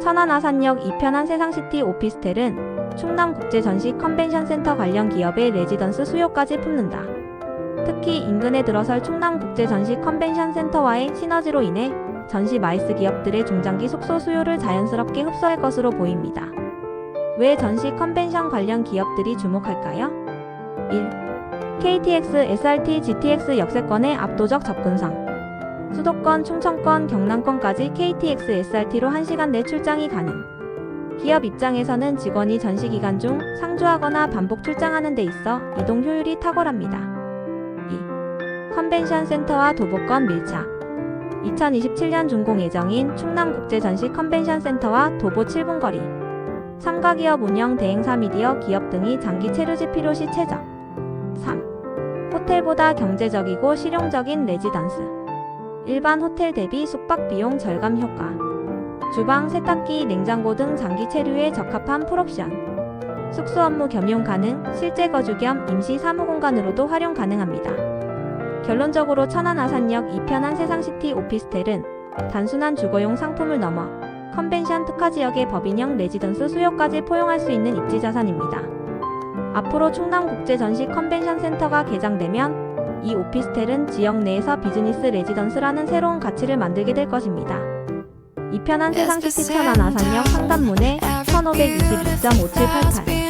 천안 아산역 이편한 세상시티 오피스텔은 충남국제전시 컨벤션센터 관련 기업의 레지던스 수요까지 품는다. 특히 인근에 들어설 충남국제전시 컨벤션센터와의 시너지로 인해 전시 마이스 기업들의 중장기 숙소 수요를 자연스럽게 흡수할 것으로 보입니다. 왜 전시 컨벤션 관련 기업들이 주목할까요? 1. KTX, SRT, GTX 역세권의 압도적 접근성. 수도권, 충청권, 경남권까지 KTX, SRT로 1시간 내 출장이 가능. 기업 입장에서는 직원이 전시 기간 중 상주하거나 반복 출장하는 데 있어 이동 효율이 탁월합니다. 2. 컨벤션 센터와 도보권 밀착. 2027년 준공 예정인 충남국제전시 컨벤션 센터와 도보 7분 거리. 참가 기업 운영 대행사 미디어 기업 등이 장기 체류지 필요 시 최적. 3. 호텔보다 경제적이고 실용적인 레지던스. 일반 호텔 대비 숙박 비용 절감 효과. 주방, 세탁기, 냉장고 등 장기 체류에 적합한 풀옵션. 숙소 업무 겸용 가능, 실제 거주 겸 임시 사무 공간으로도 활용 가능합니다. 결론적으로 천안 아산역 이편한 세상시티 오피스텔은 단순한 주거용 상품을 넘어 컨벤션 특화 지역의 법인형 레지던스 수요까지 포용할 수 있는 입지 자산입니다. 앞으로 충남 국제전시 컨벤션 센터가 개장되면 이 오피스텔은 지역 내에서 비즈니스 레지던스라는 새로운 가치를 만들게 될 것입니다. 이 편한 세상 시티 천안 아산역 상단문에 1522.5788